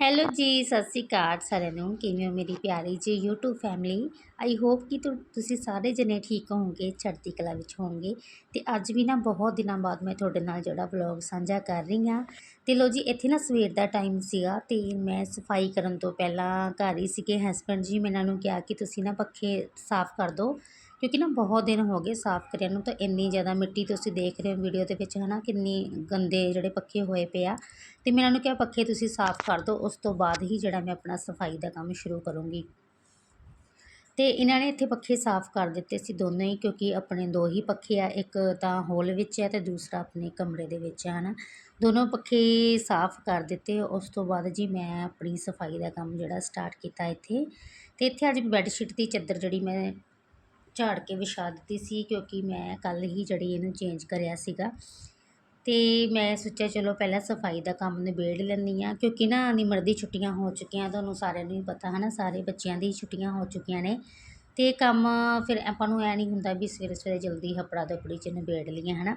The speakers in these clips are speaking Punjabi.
ਹੈਲੋ ਜੀ, ਸਤਿ ਸ਼੍ਰੀ ਅਕਾਲ ਸਾਰਿਆਂ ਨੂੰ। ਕਿਵੇਂ ਹੋ ਮੇਰੀ ਪਿਆਰੀ ਜੀ YouTube ਫੈਮਿਲੀ ਆਈ ਹੋਪ ਕਿ ਤੁ- ਤੁਸੀਂ ਸਾਰੇ ਜਣੇ ਠੀਕ ਹੋਵੋਗੇ, ਚੜ੍ਹਦੀ ਕਲਾ ਵਿੱਚ ਹੋਵੋਗੇ। ਤੇ ਅੱਜ ਵੀ ਨਾ ਬਹੁਤ ਦਿਨਾਂ ਬਾਅਦ ਮੈਂ ਤੁਹਾਡੇ ਨਾਲ ਜਿਹੜਾ ਵਲੌਗ ਸਾਂਝਾ ਕਰ ਰਹੀ ਹਾਂ। ਤੇ ਲੋ ਜੀ, ਇੱਥੇ ਨਾ ਸਵੇਰ ਦਾ ਟਾਈਮ ਸੀਗਾ ਤੇ ਮੈਂ ਸਫ਼ਾਈ ਕਰਨ ਤੋਂ ਪਹਿਲਾਂ ਘਰ ਹੀ ਸੀਗੇ। ਹਸਬੰਡ ਜੀ ਮੈਂ ਇਹਨਾਂ ਨੂੰ ਕਿਹਾ ਕਿ ਤੁਸੀਂ ਨਾ ਪੱਖੇ ਸਾਫ਼ ਕਰ ਦਿਓ। ਕਿਉਂਕਿ ਨਾ ਬਹੁਤ ਦਿਨ ਹੋ ਗਏ ਸਾਫ਼ ਕਰਿਆ ਨੂੰ ਤਾਂ ਇੰਨੀ ਜ਼ਿਆਦਾ ਮਿੱਟੀ ਤੁਸੀਂ ਦੇਖ ਰਹੇ ਹੋ ਵੀਡੀਓ ਦੇ ਵਿੱਚ ਹੈ ਹਨਾ, ਕਿੰਨੀ ਗੰਦੇ ਜਿਹੜੇ ਪੱਖੇ ਹੋਏ ਪਏ ਆ। ਅਤੇ ਮੈਂ ਇਹਨਾਂ ਨੂੰ ਕਿਹਾ, ਪੱਖੇ ਤੁਸੀਂ ਸਾਫ਼ ਕਰ ਦਿਓ, ਉਸ ਤੋਂ ਬਾਅਦ ਹੀ ਜਿਹੜਾ ਮੈਂ ਆਪਣਾ ਸਫ਼ਾਈ ਦਾ ਕੰਮ ਸ਼ੁਰੂ ਕਰੂੰਗੀ। ਤੇ ਇਹਨਾਂ ਨੇ ਇੱਥੇ ਪੱਖੇ ਸਾਫ਼ ਕਰ ਦਿੱਤੇ ਸੀ ਦੋਨੋਂ ਹੀ, ਕਿਉਂਕਿ ਆਪਣੇ ਦੋ ਹੀ ਪੱਖੇ ਆ, ਇੱਕ ਤਾਂ ਹੋਲ ਵਿੱਚ ਹੈ ਤੇ ਦੂਸਰਾ ਆਪਣੇ ਕਮਰੇ ਦੇ ਵਿੱਚ ਹੈ ਹਨਾ। ਦੋਨੋਂ ਪੱਖੇ ਸਾਫ਼ ਕਰ ਦਿੱਤੇ, ਉਸ ਤੋਂ ਬਾਅਦ ਜੀ ਮੈਂ ਆਪਣੀ ਸਫ਼ਾਈ ਦਾ ਕੰਮ ਜਿਹੜਾ ਸਟਾਰਟ ਕੀਤਾ ਇੱਥੇ। ਤੇ ਇੱਥੇ ਅੱਜ ਬੈੱਡ ਸ਼ੀਟ ਦੀ ਚਾਦਰ ਜਿਹੜੀ ਮੈਂ ਝਾੜ ਕੇ ਵਿਛਾ ਦਿੱਤੀ ਸੀ ਕਿਉਂਕਿ ਮੈਂ ਕੱਲ ਹੀ ਜਿਹੜੀ ਇਹਨੂੰ ਚੇਂਜ ਕਰਿਆ ਸੀਗਾ। ਤੇ ਮੈਂ ਸੋਚਿਆ ਚਲੋ ਪਹਿਲਾਂ ਸਫ਼ਾਈ ਦਾ ਕੰਮ ਨਿਬੇੜ ਲੈਂਦੀ ਆ ਕਿਉਂਕਿ ਨਾ ਨਿਮਰ ਦੀ ਛੁੱਟੀਆਂ ਹੋ ਚੁੱਕੀਆਂ ਤੁਹਾਨੂੰ ਸਾਰਿਆਂ ਨੂੰ ਹੀ ਪਤਾ ਹੈ ਨਾ ਸਾਰੇ ਬੱਚਿਆਂ ਦੀ ਛੁੱਟੀਆਂ ਹੋ ਚੁੱਕੀਆਂ ਨੇ। ਤੇ ਕੰਮ ਫਿਰ ਆਪਾਂ ਨੂੰ ਐ ਨਹੀਂ ਹੁੰਦਾ ਵੀ ਸਵੇਰੇ ਸਵੇਰੇ ਜਲਦੀ ਹਪੜਾ ਦਪੜੀ ਚ ਨਿਬੇੜ ਲਈਏ ਹੈ ਨਾ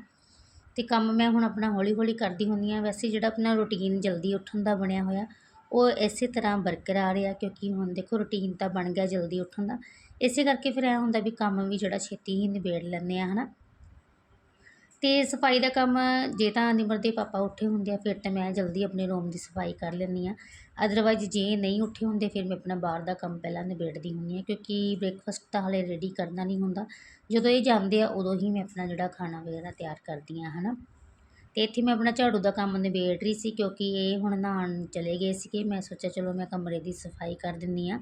ਤੇ ਕੰਮ ਮੈਂ ਹੁਣ ਆਪਣਾ ਹੌਲੀ ਹੌਲੀ ਕਰਦੀ ਹੁੰਦੀ ਆ ਵੈਸੇ ਜਿਹੜਾ ਆਪਣਾ ਰੁਟੀਨ ਜਲਦੀ ਉੱਠਣ ਦਾ ਬਣਿਆ ਹੋਇਆ, ਉਹ ਇਸੇ ਤਰ੍ਹਾਂ ਬਰਕਰਾਰ ਆ ਕਿਉਂਕਿ ਹੁਣ ਦੇਖੋ ਰੁਟੀਨ ਤਾਂ ਬਣ ਗਿਆ ਜਲਦੀ ਉੱਠਣ ਦਾ। ਇਸੇ ਕਰਕੇ ਫਿਰ ਇਹ ਹੁੰਦਾ ਵੀ ਕੰਮ ਵੀ ਜਿਹੜਾ ਛੇਤੀ ਹੀ ਨਿਬੇੜ ਲੈਂਦੇ ਆ, ਹਨਾ। ਤੇ ਸਫ਼ਾਈ ਦਾ ਕੰਮ ਜੇ ਤਾਂ ਨਿਮਰ ਦੇ ਪਾਪਾ ਉੱਠੇ ਹੁੰਦੇ ਆ, ਫਿਰ ਤਾਂ ਮੈਂ ਜਲਦੀ ਆਪਣੇ ਰੂਮ ਦੀ ਸਫ਼ਾਈ ਕਰ ਲੈਂਦੀ ਆ। ਅਦਰਵਾਈਜ਼ ਜੇ ਨਹੀਂ ਉੱਠੇ ਹੁੰਦੇ, ਫਿਰ ਮੈਂ ਆਪਣਾ ਬਾਹਰ ਦਾ ਕੰਮ ਪਹਿਲਾਂ ਨਿਬੇੜਦੀ ਹੁੰਦੀ ਆ, ਕਿਉਂਕਿ ਬ੍ਰੇਕਫਾਸਟ ਤਾਂ ਹਲੇ ਰੈਡੀ ਕਰਨਾ ਨਹੀਂ ਹੁੰਦਾ। ਜਦੋਂ ਇਹ ਜਾਂਦੇ ਆ, ਉਦੋਂ ਹੀ ਮੈਂ ਆਪਣਾ ਜਿਹੜਾ ਖਾਣਾ ਵਗੈਰਾ ਤਿਆਰ ਕਰਦੀ ਆ, ਹਨਾ। ਤੇ ਇੱਥੇ ਮੈਂ ਆਪਣਾ ਝਾੜੂ ਦਾ ਕੰਮ ਨਿਬੇੜ ਰਹੀ ਸੀ, ਕਿਉਂਕਿ ਇਹ ਹੁਣ ਨਹਾਉਣ ਚਲੇ ਗਏ ਸੀਗੇ। ਮੈਂ ਸੋਚਿਆ ਚਲੋ ਮੈਂ ਕਮਰੇ ਦੀ ਸਫ਼ਾਈ ਕਰ ਦਿੰਦੀ ਆ।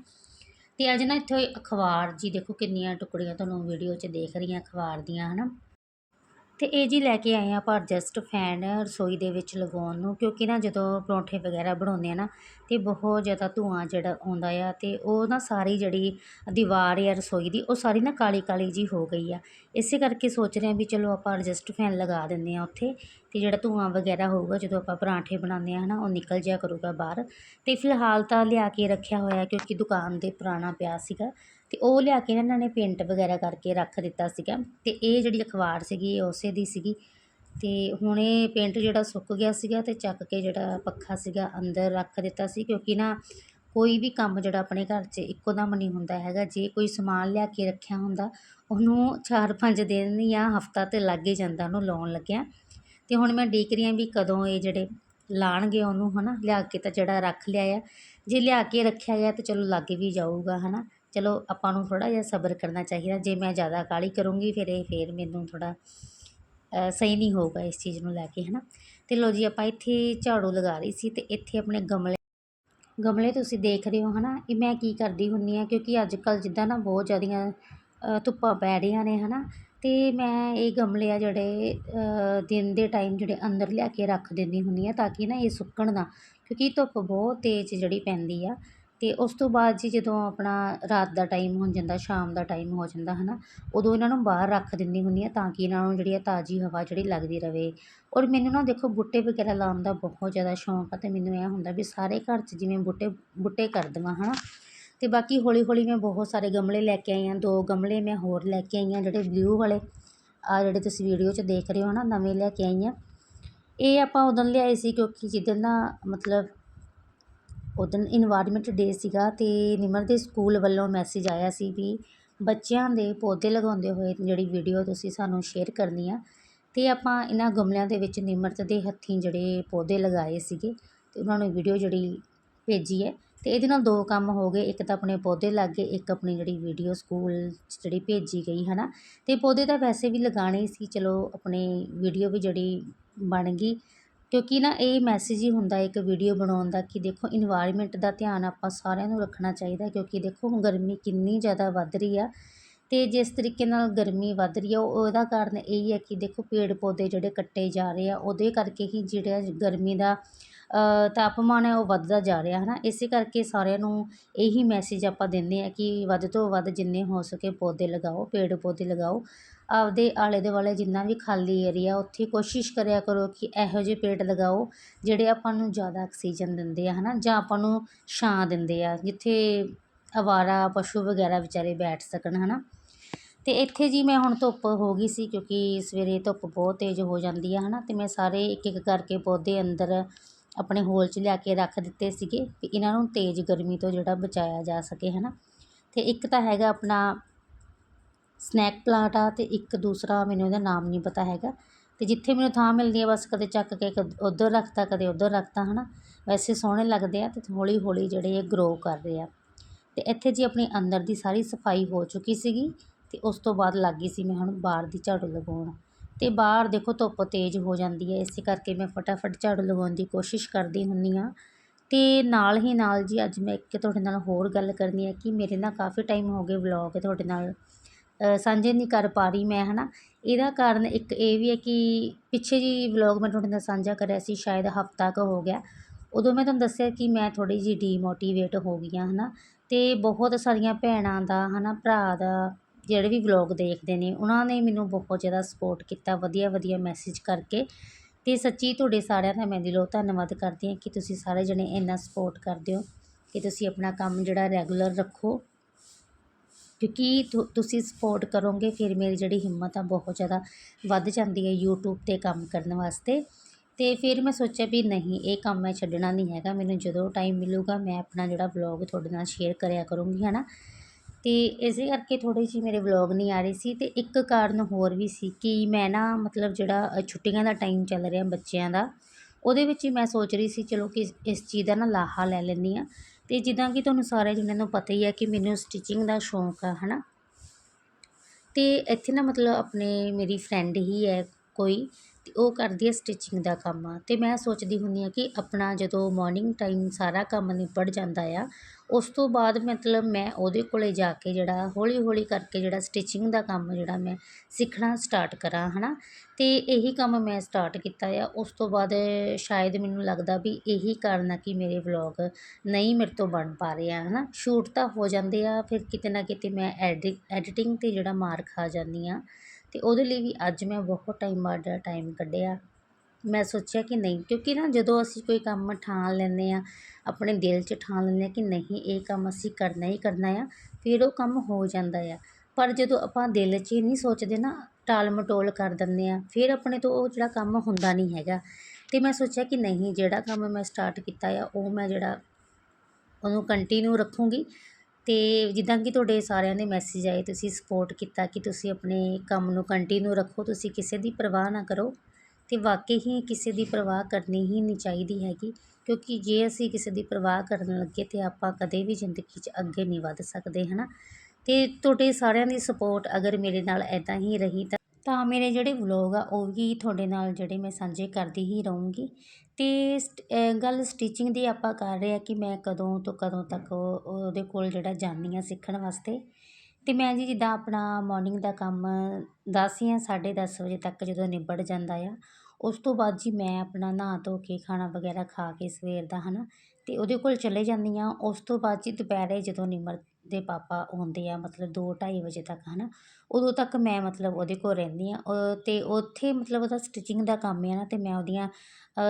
ਅਤੇ ਅੱਜ ਨਾ ਇੱਥੋਂ ਅਖਬਾਰ ਜੀ ਦੇਖੋ ਕਿੰਨੀਆਂ ਟੁਕੜੀਆਂ ਤੁਹਾਨੂੰ ਵੀਡੀਓ 'ਚ ਦੇਖ ਰਹੀਆਂ, ਅਖਬਾਰ ਦੀਆਂ ਹੈ ਨਾ ਅਤੇ ਇਹ ਜੀ ਲੈ ਕੇ ਆਏ ਹਾਂ ਆਪਾਂ ਅਡਜਸਟ ਫੈਨ ਰਸੋਈ ਦੇ ਵਿੱਚ ਲਗਾਉਣ ਨੂੰ, ਕਿਉਂਕਿ ਨਾ ਜਦੋਂ ਪਰੌਂਠੇ ਵਗੈਰਾ ਬਣਾਉਂਦੇ ਹਾਂ ਨਾ, ਤੇ ਬਹੁਤ ਜ਼ਿਆਦਾ ਧੂੰਆਂ ਜਿਹੜਾ ਆਉਂਦਾ ਆ ਅਤੇ ਉਹ ਨਾ ਸਾਰੀ ਜਿਹੜੀ ਦੀਵਾਰ ਆ ਰਸੋਈ ਦੀ, ਉਹ ਸਾਰੀ ਨਾ ਕਾਲੀ ਕਾਲੀ ਜੀ ਹੋ ਗਈ ਆ। ਇਸੇ ਕਰਕੇ ਸੋਚ ਰਹੇ ਹਾਂ ਵੀ ਚਲੋ ਆਪਾਂ ਅਡਜਸਟ ਫੈਨ ਲਗਾ ਦਿੰਦੇ ਹਾਂ ਉੱਥੇ ਅਤੇ ਜਿਹੜਾ ਧੂੰਆਂ ਵਗੈਰਾ ਹੋਊਗਾ, ਜਦੋਂ ਆਪਾਂ ਪਰਾਂਠੇ ਬਣਾਉਂਦੇ ਆ ਨਾ, ਉਹ ਨਿਕਲ ਜਿਆ ਕਰੂਗਾ ਬਾਹਰ। ਅਤੇ ਫਿਲਹਾਲ ਤਾਂ ਲਿਆ ਕੇ ਰੱਖਿਆ ਹੋਇਆ, ਕਿਉਂਕਿ ਦੁਕਾਨ ਦੇ ਪੁਰਾਣਾ ਪਿਆ ਸੀਗਾ ਤੇ ਉਹ ਲਿਆ ਕੇ ਇਹਨਾਂ ਨੇ ਪੇਂਟ ਵਗੈਰਾ ਕਰਕੇ ਰੱਖ ਦਿੱਤਾ ਸੀਗਾ ਤੇ ਇਹ ਜਿਹੜੀ ਅਖਬਾਰ ਸੀਗੀ, ਇਹ ਉਸੇ ਦੀ ਸੀਗੀ। ਤੇ ਹੁਣ ਇਹ ਪੇਂਟ ਜਿਹੜਾ ਸੁੱਕ ਗਿਆ ਸੀਗਾ ਤੇ ਚੱਕ ਕੇ ਜਿਹੜਾ ਪੱਖਾ ਸੀਗਾ ਅੰਦਰ ਰੱਖ ਦਿੱਤਾ ਸੀ ਕਿਉਂਕਿ ਨਾ ਕੋਈ ਵੀ ਕੰਮ ਜਿਹੜਾ ਆਪਣੇ ਘਰ 'ਚ ਇੱਕੋ ਦਮ ਨਹੀਂ ਹੁੰਦਾ ਹੈਗਾ। ਜੇ ਕੋਈ ਸਮਾਨ ਲਿਆ ਕੇ ਰੱਖਿਆ ਹੁੰਦਾ, ਉਹਨੂੰ 4-5 ਦਿਨ ਜਾਂ ਹਫਤਾ ਤੇ ਲੱਗ ਹੀ ਜਾਂਦਾ ਉਹਨੂੰ ਲਾਉਣ ਲੱਗਿਆ। ਤੇ ਹੁਣ ਮੈਂ ਡੀਕ ਰਹੀ ਹਾਂ ਵੀ ਕਦੋਂ ਇਹ ਜਿਹੜੇ ਲਾਣਗੇ ਉਹਨੂੰ, ਹਨਾ, ਲਿਆ ਕੇ ਤਾਂ ਜਿਹੜਾ ਰੱਖ ਲਿਆ ਆ। ਜੇ ਲਿਆ ਕੇ ਰੱਖਿਆ ਗਿਆ ਤਾਂ ਚਲੋ ਲੱਗ ਵੀ ਜਾਊਗਾ, ਹਨਾ। ਚਲੋ ਆਪਾਂ ਨੂੰ ਥੋੜ੍ਹਾ ਜਿਹਾ ਸਬਰ ਕਰਨਾ ਚਾਹੀਦਾ, ਜੇ ਮੈਂ ਜ਼ਿਆਦਾ ਕਾਹਲੀ ਕਰੂੰਗੀ ਫਿਰ ਇਹ ਫਿਰ ਮੈਨੂੰ ਥੋੜ੍ਹਾ ਸਹੀ ਨਹੀਂ ਹੋਊਗਾ ਇਸ ਚੀਜ਼ ਨੂੰ ਲੈ ਕੇ, ਹਨਾ? ਤੇ ਲੋ ਜੀ ਆਪਾਂ ਇੱਥੇ ਝਾੜੂ ਲਗਾ ਰਹੀ ਸੀ ਤੇ ਇੱਥੇ ਆਪਣੇ ਗਮਲੇ ਗਮਲੇ ਤੁਸੀਂ ਦੇਖ ਰਹੇ ਹੋ, ਹਨਾ? ਇਹ ਮੈਂ ਕੀ ਕਰਦੀ ਹੁੰਨੀ ਆ ਕਿਉਂਕਿ ਅੱਜ ਕੱਲ ਜਿੱਦਾਂ ਨਾ ਬਹੁਤ ਜ਼ਿਆਦੀਆਂ ਧੁੱਪਾਂ ਪੈ ਰਹੀਆਂ ਨੇ, ਹਨਾ? ਤੇ ਮੈਂ ਇਹ ਗਮਲੇ ਆ ਜਿਹੜੇ ਦਿਨ ਦੇ ਟਾਈਮ ਜਿਹੜੇ ਅੰਦਰ ਲਿਆ ਕੇ ਰੱਖ ਦਿੰਦੀ ਹੁੰਨੀ ਆ ਤਾਂ ਕਿ ਨਾ ਇਹ ਸੁੱਕਣ ਨਾ, ਕਿਉਂਕਿ ਧੁੱਪ ਬਹੁਤ ਤੇਜ਼ ਜਿਹੜੀ ਪੈਂਦੀ ਆ। ਅਤੇ ਉਸ ਤੋਂ ਬਾਅਦ ਜੀ ਜਦੋਂ ਆਪਣਾ ਰਾਤ ਦਾ ਟਾਈਮ ਹੋ ਜਾਂਦਾ, ਸ਼ਾਮ ਦਾ ਟਾਈਮ ਹੋ ਜਾਂਦਾ ਹੈ ਨਾ ਉਦੋਂ ਇਹਨਾਂ ਨੂੰ ਬਾਹਰ ਰੱਖ ਦਿੰਦੀ ਹੁੰਦੀ ਹਾਂ ਤਾਂ ਕਿ ਇਹਨਾਂ ਨੂੰ ਜਿਹੜੀ ਆ ਤਾਜ਼ੀ ਹਵਾ ਜਿਹੜੀ ਲੱਗਦੀ ਰਹੇ ਔਰ ਮੈਨੂੰ ਨਾ ਦੇਖੋ ਬੂਟੇ ਵਗੈਰਾ ਲਾਉਣ ਦਾ ਬਹੁਤ ਜ਼ਿਆਦਾ ਸ਼ੌਂਕ ਆ ਅਤੇ ਮੈਨੂੰ ਇਹ ਹੁੰਦਾ ਵੀ ਸਾਰੇ ਘਰ 'ਚ ਜਿਵੇਂ ਬੂਟੇ ਬੂਟੇ ਕਰ ਦੇਵਾਂ ਹੈ ਨਾ ਅਤੇ ਬਾਕੀ ਹੌਲੀ ਹੌਲੀ ਮੈਂ ਬਹੁਤ ਸਾਰੇ ਗਮਲੇ ਲੈ ਕੇ ਆਈ ਹਾਂ, ਦੋ ਗਮਲੇ ਮੈਂ ਹੋਰ ਲੈ ਕੇ ਆਈ ਹਾਂ, ਜਿਹੜੇ ਬਲਿਊ ਵਾਲੇ ਆ ਜਿਹੜੇ ਤੁਸੀਂ ਵੀਡੀਓ 'ਚ ਦੇਖ ਰਹੇ ਹੋ ਨਾ ਨਵੇਂ ਲੈ ਕੇ ਆਈ ਹਾਂ। ਇਹ ਆਪਾਂ ਉਦੋਂ ਲਿਆਏ ਸੀ ਕਿਉਂਕਿ ਜਿੱਦਣ ਨਾ ਮਤਲਬ ਉੱਦਣ ਇਨਵਾਇਰਮੈਂਟ ਡੇ ਸੀਗਾ ਅਤੇ ਨਿਮਰ ਦੇ ਸਕੂਲ ਵੱਲੋਂ ਮੈਸੇਜ ਆਇਆ ਸੀ ਵੀ ਬੱਚਿਆਂ ਦੇ ਪੌਦੇ ਲਗਾਉਂਦੇ ਹੋਏ ਜਿਹੜੀ ਵੀਡੀਓ ਤੁਸੀਂ ਸਾਨੂੰ ਸ਼ੇਅਰ ਕਰਨੀ ਆ ਅਤੇ ਆਪਾਂ ਇਹਨਾਂ ਗਮਲਿਆਂ ਦੇ ਵਿੱਚ ਨਿਮਰਤ ਦੇ ਹੱਥੀਂ ਜਿਹੜੇ ਪੌਦੇ ਲਗਾਏ ਸੀਗੇ ਅਤੇ ਉਹਨਾਂ ਨੂੰ ਵੀਡੀਓ ਜਿਹੜੀ ਭੇਜੀ ਹੈ ਅਤੇ ਇਹਦੇ ਨਾਲ ਦੋ ਕੰਮ ਹੋ ਗਏ, ਇੱਕ ਤਾਂ ਆਪਣੇ ਪੌਦੇ ਲੱਗ ਗਏ ਇੱਕ ਆਪਣੀ ਜਿਹੜੀ ਵੀਡੀਓ ਸਕੂਲ 'ਚ ਜਿਹੜੀ ਭੇਜੀ ਗਈ ਹੈ ਨਾ ਅਤੇ ਪੌਦੇ ਤਾਂ ਵੈਸੇ ਵੀ ਲਗਾਉਣੇ ਸੀ, ਚਲੋ ਆਪਣੇ ਵੀਡੀਓ ਵੀ ਜਿਹੜੀ ਬਣ ਗਈ ਕਿਉਂਕਿ ਨਾ ਇਹ ਮੈਸੇਜ ਹੀ ਹੁੰਦਾ ਇੱਕ ਵੀਡੀਓ ਬਣਾਉਣ ਦਾ ਕਿ ਦੇਖੋ ਇਨਵਾਇਰਮੈਂਟ ਦਾ ਧਿਆਨ ਆਪਾਂ ਸਾਰਿਆਂ ਨੂੰ ਰੱਖਣਾ ਚਾਹੀਦਾ ਕਿਉਂਕਿ ਦੇਖੋ ਹੁਣ ਗਰਮੀ ਕਿੰਨੀ ਜ਼ਿਆਦਾ ਵੱਧ ਰਹੀ ਆ ਅਤੇ ਜਿਸ ਤਰੀਕੇ ਨਾਲ ਗਰਮੀ ਵੱਧ ਰਹੀ ਆ, ਉਹ- ਉਹਦਾ ਕਾਰਨ ਇਹੀ ਹੈ ਕਿ ਦੇਖੋ ਪੇੜ ਪੌਦੇ ਜਿਹੜੇ ਕੱਟੇ ਜਾ ਰਹੇ ਆ, ਉਹਦੇ ਕਰਕੇ ਹੀ ਜਿਹੜਾ ਗਰਮੀ ਦਾ ਤਾਪਮਾਨ ਹੈ ਉਹ ਵੱਧਦਾ ਜਾ ਰਿਹਾ ਹੈ ਨਾ ਇਸੇ ਕਰਕੇ ਸਾਰਿਆਂ ਨੂੰ ਇਹੀ ਮੈਸੇਜ ਆਪਾਂ ਦਿੰਦੇ ਆ ਕਿ ਵੱਧ ਤੋਂ ਵੱਧ ਜਿੰਨੇ ਹੋ ਸਕੇ ਪੌਦੇ ਲਗਾਓ ਪੇੜ ਪੌਦੇ ਲਗਾਓ। ਆਪਦੇ ਆਲੇ ਦੁਆਲੇ ਜਿੰਨਾ ਵੀ ਖਾਲੀ ਏਰੀਆ ਉੱਥੇ ਕੋਸ਼ਿਸ਼ ਕਰਿਆ ਕਰੋ ਕਿ ਇਹੋ ਜਿਹੇ ਪੇੜ ਲਗਾਓ ਜਿਹੜੇ ਆਪਾਂ ਨੂੰ ਜ਼ਿਆਦਾ ਆਕਸੀਜਨ ਦਿੰਦੇ ਆ ਹੈ ਨਾ ਜਾਂ ਆਪਾਂ ਨੂੰ ਛਾਂ ਦਿੰਦੇ ਆ, ਜਿੱਥੇ ਅਵਾਰਾ, ਪਸ਼ੂ ਵਗੈਰਾ ਵਿਚਾਰੇ ਬੈਠ ਸਕਣ ਹੈ ਨਾ ਅਤੇ ਇੱਥੇ ਜੀ ਮੈਂ ਹੁਣ ਧੁੱਪ ਹੋ ਗਈ ਸੀ ਕਿਉਂਕਿ ਸਵੇਰੇ ਧੁੱਪ ਬਹੁਤ ਤੇਜ਼ ਹੋ ਜਾਂਦੀ ਆ ਹੈ ਨਾ ਅਤੇ ਮੈਂ ਸਾਰੇ ਇੱਕ ਇੱਕ ਕਰਕੇ ਪੌਦੇ ਅੰਦਰ ਆਪਣੇ ਹੋਲ 'ਚ ਲਿਆ ਕੇ ਰੱਖ ਦਿੱਤੇ ਸੀਗੇ ਵੀ ਇਹਨਾਂ ਨੂੰ ਤੇਜ਼ ਗਰਮੀ ਤੋਂ ਜਿਹੜਾ ਬਚਾਇਆ ਜਾ ਸਕੇ ਹੈ ਨਾ ਅਤੇ ਇੱਕ ਤਾਂ ਹੈਗਾ ਆਪਣਾ ਸਨੈਕ ਪਲਾਂਟ ਆ ਅਤੇ ਇੱਕ ਦੂਸਰਾ ਮੈਨੂੰ ਇਹਦਾ ਨਾਮ ਨਹੀਂ ਪਤਾ ਹੈਗਾ। ਅਤੇ ਜਿੱਥੇ ਮੈਨੂੰ ਥਾਂ ਮਿਲਦੀ ਹੈ ਬਸ ਕਦੇ ਚੱਕ ਕੇ ਕਦ, ਉੱਧਰ ਰੱਖਤਾ, ਕਦੇ ਉੱਧਰ ਰੱਖਤਾ ਹੈ ਨਾ ਵੈਸੇ ਸੋਹਣੇ ਲੱਗਦੇ ਆ ਅਤੇ ਹੌਲੀ ਹੌਲੀ ਜਿਹੜੇ ਇਹ ਗਰੋ ਕਰ ਰਹੇ ਆ। ਅਤੇ ਇੱਥੇ ਜੀ ਆਪਣੀ ਅੰਦਰ ਦੀ ਸਾਰੀ ਸਫ਼ਾਈ ਹੋ ਚੁੱਕੀ ਸੀਗੀ ਅਤੇ ਉਸ ਤੋਂ ਬਾਅਦ ਲੱਗ ਗਈ ਸੀ ਮੈਂ ਹੁਣ ਬਾਹਰ ਦੀ ਝਾੜੂ ਲਗਾਉਣ। ਅਤੇ ਬਾਹਰ ਦੇਖੋ ਧੁੱਪ ਤੇਜ਼ ਹੋ ਜਾਂਦੀ ਹੈ, ਇਸੇ ਕਰਕੇ ਮੈਂ ਫਟਾਫਟ ਝਾੜੂ ਲਗਾਉਣ ਦੀ ਕੋਸ਼ਿਸ਼ ਕਰਦੀ ਹੁੰਦੀ ਹਾਂ। ਅਤੇ ਨਾਲ ਹੀ ਨਾਲ ਜੀ ਅੱਜ ਮੈਂ ਇੱਕ ਤੁਹਾਡੇ ਨਾਲ ਹੋਰ ਗੱਲ ਕਰਨੀ ਹੈ ਕਿ ਮੇਰੇ ਨਾਲ ਕਾਫੀ ਟਾਈਮ ਹੋ ਗਏ ਵਲੌਗ ਤੁਹਾਡੇ ਨਾਲ ਸਾਂਝੇ ਨਹੀਂ ਕਰ ਪਾ ਰਹੀ ਮੈਂ ਹੈ ਨਾ ਇਹਦਾ ਕਾਰਨ ਇੱਕ ਇਹ ਵੀ ਹੈ ਕਿ ਪਿੱਛੇ ਜਿਹੀ ਵਲੋਗ ਮੈਂ ਤੁਹਾਡੇ ਨਾਲ ਸਾਂਝਾ ਕਰਿਆ ਸੀ, ਸ਼ਾਇਦ ਹਫਤਾ ਕੁ ਹੋ ਗਿਆ। ਉਦੋਂ ਮੈਂ ਤੁਹਾਨੂੰ ਦੱਸਿਆ ਕਿ ਮੈਂ ਥੋੜ੍ਹੀ ਜਿਹੀ ਡੀਮੋਟੀਵੇਟ ਹੋ ਗਈ ਹਾਂ ਹੈ ਨਾ ਅਤੇ ਬਹੁਤ ਸਾਰੀਆਂ ਭੈਣਾਂ ਦਾ ਹੈ ਨਾ ਭਰਾ ਦਾ ਜਿਹੜੇ ਵੀ ਵਲੋਗ ਦੇਖਦੇ ਨੇ, ਉਹਨਾਂ ਨੇ ਮੈਨੂੰ ਬਹੁਤ ਜ਼ਿਆਦਾ ਸਪੋਰਟ ਕੀਤਾ, ਵਧੀਆ ਵਧੀਆ ਮੈਸੇਜ ਕਰਕੇ। ਅਤੇ ਸੱਚੀ ਤੁਹਾਡੇ ਸਾਰਿਆਂ ਦਾ ਮੈਂ ਦਿਲੋਂ ਧੰਨਵਾਦ ਕਰਦੀ ਹਾਂ ਕਿ ਤੁਸੀਂ ਸਾਰੇ ਜਣੇ ਇੰਨਾ ਸਪੋਰਟ ਕਰਦੇ ਹੋ, ਕਿ ਤੁਸੀਂ ਆਪਣਾ ਕੰਮ ਜਿਹੜਾ ਰੈਗੂਲਰ ਰੱਖੋ। ਕਿਉਂਕਿ ਤੁ, ਤੁਸੀਂ ਸਪੋਰਟ ਕਰੋਗੇ, ਫਿਰ ਮੇਰੀ ਜਿਹੜੀ ਹਿੰਮਤ ਆ ਬਹੁਤ ਜ਼ਿਆਦਾ ਵੱਧ ਜਾਂਦੀ ਹੈ ਯੂਟਿਊਬ 'ਤੇ ਕੰਮ ਕਰਨ ਵਾਸਤੇ। ਅਤੇ ਫਿਰ ਮੈਂ ਸੋਚਿਆ ਵੀ ਨਹੀਂ, ਇਹ ਕੰਮ ਮੈਂ ਛੱਡਣਾ ਨਹੀਂ ਹੈਗਾ, ਮੈਨੂੰ ਜਦੋਂ ਟਾਈਮ ਮਿਲੂਗਾ ਮੈਂ ਆਪਣਾ ਜਿਹੜਾ ਵਲੋਗ ਤੁਹਾਡੇ ਨਾਲ ਸ਼ੇਅਰ ਕਰਿਆ ਕਰੂੰਗੀ ਹੈ ਨਾ ਅਤੇ ਇਸੇ ਕਰਕੇ ਥੋੜ੍ਹੀ ਜਿਹੀ ਮੇਰੇ ਵਲੋਗ ਨਹੀਂ ਆ ਰਹੀ ਸੀ ਅਤੇ ਇੱਕ ਕਾਰਨ ਹੋਰ ਵੀ ਸੀ ਕਿ ਮੈਂ ਨਾ ਮਤਲਬ ਜਿਹੜਾ ਛੁੱਟੀਆਂ ਦਾ ਟਾਈਮ ਚੱਲ ਰਿਹਾ ਬੱਚਿਆਂ ਦਾ, ਉਹਦੇ ਵਿੱਚ ਹੀ ਮੈਂ ਸੋਚ ਰਹੀ ਸੀ, ਚਲੋ ਕਿ ਇਸ ਚੀਜ਼ ਦਾ ਨਾ ਲਾਹਾ ਲੈ ਲੈਂਦੀ ਹਾਂ। ਅਤੇ ਜਿੱਦਾਂ ਕਿ ਤੁਹਾਨੂੰ ਸਾਰੇ ਜਣਿਆਂ ਨੂੰ ਪਤਾ ਹੀ ਹੈ ਕਿ ਮੈਨੂੰ ਸਟਿਚਿੰਗ ਦਾ ਸ਼ੌਂਕ ਆ ਹੈ ਨਾ ਅਤੇ ਇੱਥੇ ਨਾ ਮਤਲਬ ਆਪਣੇ ਮੇਰੀ ਫਰੈਂਡ ਹੀ ਹੈ ਕੋਈ ਅਤੇ ਉਹ ਕਰਦੀ ਹੈ ਸਟਿਚਿੰਗ ਦਾ ਕੰਮ। ਆ ਅਤੇ ਮੈਂ ਸੋਚਦੀ ਹੁੰਦੀ ਹਾਂ ਕਿ ਆਪਣਾ ਜਦੋਂ ਮੋਰਨਿੰਗ ਟਾਈਮ ਸਾਰਾ ਕੰਮ ਨਿਬੜ ਜਾਂਦਾ ਆ ਉਸ ਤੋਂ ਬਾਅਦ ਮਤਲਬ ਮੈਂ ਉਹਦੇ ਕੋਲ ਜਾ ਕੇ ਜਿਹੜਾ ਹੌਲੀ ਹੌਲੀ ਕਰਕੇ ਜਿਹੜਾ ਸਟਿਚਿੰਗ ਦਾ ਕੰਮ ਜਿਹੜਾ ਮੈਂ ਸਿੱਖਣਾ ਸਟਾਰਟ ਕਰਾਂ ਹੈ ਨਾ ਅਤੇ ਇਹੀ ਕੰਮ ਮੈਂ ਸਟਾਰਟ ਕੀਤਾ ਆ। ਉਸ ਤੋਂ ਬਾਅਦ ਸ਼ਾਇਦ ਮੈਨੂੰ ਲੱਗਦਾ ਵੀ ਇਹੀ ਕਾਰਨ ਆ ਕਿ ਮੇਰੇ ਵਲੋਗ ਨਹੀਂ ਮੇਰੇ ਤੋਂ ਬਣ ਪਾ ਰਹੇ ਆ ਹੈ ਨਾ ਸ਼ੂਟ ਤਾਂ ਹੋ ਜਾਂਦੇ ਆ, ਫਿਰ ਕਿਤੇ ਨਾ ਕਿਤੇ ਮੈਂ ਐਡਿ ਐਡੀਟਿੰਗ 'ਤੇ ਜਿਹੜਾ ਮਾਰ ਖਾ ਜਾਂਦੀ ਹਾਂ ਅਤੇ ਉਹਦੇ ਲਈ ਵੀ ਅੱਜ ਮੈਂ ਬਹੁਤ ਟਾਈਮ ਬਾਅਦ ਟਾਈਮ ਕੱਢਿਆ। ਮੈਂ ਸੋਚਿਆ ਕਿ ਨਹੀਂ, ਕਿਉਂਕਿ ਨਾ ਜਦੋਂ ਅਸੀਂ ਕੋਈ ਕੰਮ ਠਾਣ ਲੈਂਦੇ ਹਾਂ, ਆਪਣੇ ਦਿਲ 'ਚ ਠਾਣ ਲੈਂਦੇ ਹਾਂ ਕਿ ਨਹੀਂ, ਇਹ ਕੰਮ ਅਸੀਂ ਕਰਨਾ ਹੀ ਕਰਨਾ ਆ, ਫਿਰ ਉਹ ਕੰਮ ਹੋ ਜਾਂਦਾ ਆ। ਪਰ ਜਦੋਂ ਆਪਾਂ ਦਿਲ 'ਚ ਹੀ ਨਹੀਂ ਸੋਚਦੇ ਨਾ, ਟਾਲ ਮਟੋਲ ਕਰ ਦਿੰਦੇ ਹਾਂ, ਫਿਰ ਆਪਣੇ ਤੋਂ ਉਹ ਜਿਹੜਾ ਕੰਮ ਹੁੰਦਾ ਨਹੀਂ ਹੈਗਾ। ਅਤੇ ਮੈਂ ਸੋਚਿਆ ਕਿ ਨਹੀਂ, ਜਿਹੜਾ ਕੰਮ ਮੈਂ ਸਟਾਰਟ ਕੀਤਾ ਆ, ਉਹ ਮੈਂ ਜਿਹੜਾ ਉਹਨੂੰ ਕੰਟੀਨਿਊ ਰੱਖੂੰਗੀ। ਅਤੇ ਜਿੱਦਾਂ ਕਿ ਤੁਹਾਡੇ ਸਾਰਿਆਂ ਦੇ ਮੈਸੇਜ ਆਏ, ਤੁਸੀਂ ਸਪੋਰਟ ਕੀਤਾ ਕਿ ਤੁਸੀਂ ਆਪਣੇ ਕੰਮ ਨੂੰ ਕੰਟੀਨਿਊ ਰੱਖੋ, ਤੁਸੀਂ ਕਿਸੇ ਦੀ ਪਰਵਾਹ ਨਾ ਕਰੋ। ਅਤੇ ਵਾਕਈ ਹੀ ਕਿਸੇ ਦੀ ਪਰਵਾਹ ਕਰਨੀ ਹੀ ਨਹੀਂ ਚਾਹੀਦੀ ਹੈਗੀ, ਕਿਉਂਕਿ ਜੇ ਅਸੀਂ ਕਿਸੇ ਦੀ ਪਰਵਾਹ ਕਰਨ ਲੱਗੇ ਤਾਂ ਆਪਾਂ ਕਦੇ ਵੀ ਜ਼ਿੰਦਗੀ 'ਚ ਅੱਗੇ ਨਹੀਂ ਵੱਧ ਸਕਦੇ ਹੈ ਨਾ ਅਤੇ ਤੁਹਾਡੇ ਸਾਰਿਆਂ ਦੀ ਸਪੋਰਟ ਅਗਰ ਮੇਰੇ ਨਾਲ ਇੱਦਾਂ ਹੀ ਰਹੀ ਤਾਂ ਤਾਂ ਮੇਰੇ ਜਿਹੜੇ ਵਲੋਗ ਆ, ਉਹ ਵੀ ਤੁਹਾਡੇ ਨਾਲ ਜਿਹੜੇ ਮੈਂ ਸਾਂਝੇ ਕਰਦੀ ਹੀ ਰਹੂੰਗੀ। ਅਤੇ ਸਟ ਗੱਲ ਸਟਿਚਿੰਗ ਦੀ ਆਪਾਂ ਕਰ ਰਹੇ ਆ ਕਿ ਮੈਂ ਕਦੋਂ ਤੋਂ ਕਦੋਂ ਤੱਕ ਉਹਦੇ ਕੋਲ ਜਿਹੜਾ ਜਾਂਦੀ ਹਾਂ ਸਿੱਖਣ ਵਾਸਤੇ। ਅਤੇ ਮੈਂ ਜੀ ਜਿੱਦਾਂ ਆਪਣਾ ਮੋਰਨਿੰਗ ਦਾ ਕੰਮ ਦਸ ਜਾਂ ਸਾਢੇ ਦਸ ਵਜੇ ਤੱਕ ਜਦੋਂ ਨਿਬੜ ਜਾਂਦਾ ਆ, ਉਸ ਤੋਂ ਬਾਅਦ ਜੀ ਮੈਂ ਆਪਣਾ ਨਹਾ ਧੋ ਕੇ, ਖਾਣਾ ਵਗੈਰਾ ਖਾ ਕੇ ਸਵੇਰ ਦਾ ਹੈ ਨਾ ਅਤੇ ਉਹਦੇ ਕੋਲ ਚਲੇ ਜਾਂਦੀ ਹਾਂ। ਉਸ ਤੋਂ ਬਾਅਦ ਜੀ ਦੁਪਹਿਰੇ ਜਦੋਂ ਨਿਮਰ ਦੇ ਪਾਪਾ ਆਉਂਦੇ ਆ, ਮਤਲਬ ਦੋ ਢਾਈ ਵਜੇ ਤੱਕ ਹੈ ਨਾ ਉਦੋਂ ਤੱਕ ਮੈਂ ਮਤਲਬ ਉਹਦੇ ਕੋਲ ਰਹਿੰਦੀ ਹਾਂ। ਅਤੇ ਉੱਥੇ ਮਤਲਬ ਉਹਦਾ ਸਟਿਚਿੰਗ ਦਾ ਕੰਮ ਆ ਨਾ ਅਤੇ ਮੈਂ ਉਹਦੀਆਂ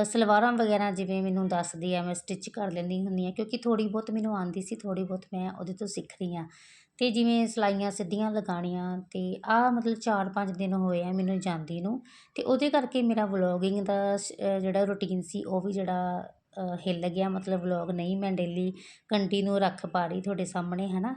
ਸਲਵਾਰਾਂ ਵਗੈਰਾ ਜਿਵੇਂ ਮੈਨੂੰ ਦੱਸਦੀ ਆ, ਮੈਂ ਸਟਿਚ ਕਰ ਲੈਂਦੀ ਹੁੰਦੀ ਹਾਂ, ਕਿਉਂਕਿ ਥੋੜ੍ਹੀ ਬਹੁਤ ਮੈਨੂੰ ਆਉਂਦੀ ਸੀ, ਥੋੜ੍ਹੀ ਬਹੁਤ ਮੈਂ ਉਹਦੇ ਤੋਂ ਸਿੱਖਦੀ ਹਾਂ। ਅਤੇ ਜਿਵੇਂ ਸਿਲਾਈਆਂ ਸਿੱਧੀਆਂ ਲਗਾਉਣੀਆਂ ਅਤੇ ਆਹ ਮਤਲਬ ਚਾਰ ਪੰਜ ਦਿਨ ਹੋਏ ਆ ਮੈਨੂੰ ਜਾਂਦੀ ਨੂੰ ਅਤੇ ਉਹਦੇ ਕਰਕੇ ਮੇਰਾ ਵਲੋਗਿੰਗ ਦਾ ਸ- ਜਿਹੜਾ ਰੂਟੀਨ ਸੀ ਉਹ ਵੀ ਜਿਹੜਾ ਹਿੱਲ ਗਿਆ। ਮਤਲਬ ਵਲੋਗ ਨਹੀਂ ਮੈਂ ਡੇਲੀ ਕੰਟੀਨਿਊ ਰੱਖ ਪਾ ਰਹੀ ਤੁਹਾਡੇ ਸਾਹਮਣੇ ਹੈ ਨਾ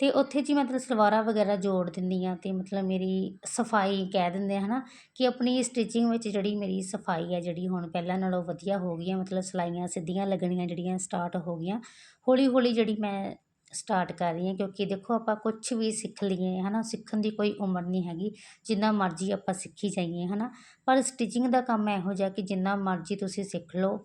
ਅਤੇ ਉੱਥੇ ਜੀ ਮਤਲਬ ਸਲਵਾਰਾਂ ਵਗੈਰਾ ਜੋੜ ਦਿੰਦੀ ਹਾਂ ਅਤੇ ਮਤਲਬ ਮੇਰੀ ਸਫ਼ਾਈ ਕਹਿ ਦਿੰਦੇ ਆ ਹੈ ਨਾ ਕਿ ਆਪਣੀ ਸਟਿਚਿੰਗ ਵਿੱਚ ਜਿਹੜੀ ਮੇਰੀ ਸਫ਼ਾਈ ਆ, ਜਿਹੜੀ ਹੁਣ ਪਹਿਲਾਂ ਨਾਲੋਂ ਵਧੀਆ ਹੋ ਗਈ ਆ। ਮਤਲਬ ਸਿਲਾਈਆਂ ਸਿੱਧੀਆਂ ਲੱਗਣੀਆਂ ਜਿਹੜੀਆਂ ਸਟਾਰਟ ਹੋ ਗਈਆਂ। ਹੌਲੀ ਹੌਲੀ ਜਿਹੜੀ ਮੈਂ ਸਟਾਰਟ ਕਰ ਰਹੀ ਹਾਂ ਕਿਉਂਕਿ ਦੇਖੋ ਆਪਾਂ ਕੁਛ ਵੀ ਸਿੱਖ ਲਈਏ ਹੈ ਨਾ ਸਿੱਖਣ ਦੀ ਕੋਈ ਉਮਰ ਨਹੀਂ ਹੈਗੀ, ਜਿੰਨਾ ਮਰਜ਼ੀ ਆਪਾਂ ਸਿੱਖੀ ਜਾਈਏ ਹੈ ਨਾ ਪਰ ਸਟਿਚਿੰਗ ਦਾ ਕੰਮ ਇਹੋ ਜਿਹਾ ਕਿ ਜਿੰਨਾ ਮਰਜ਼ੀ ਤੁਸੀਂ ਸਿੱਖ ਲਓ,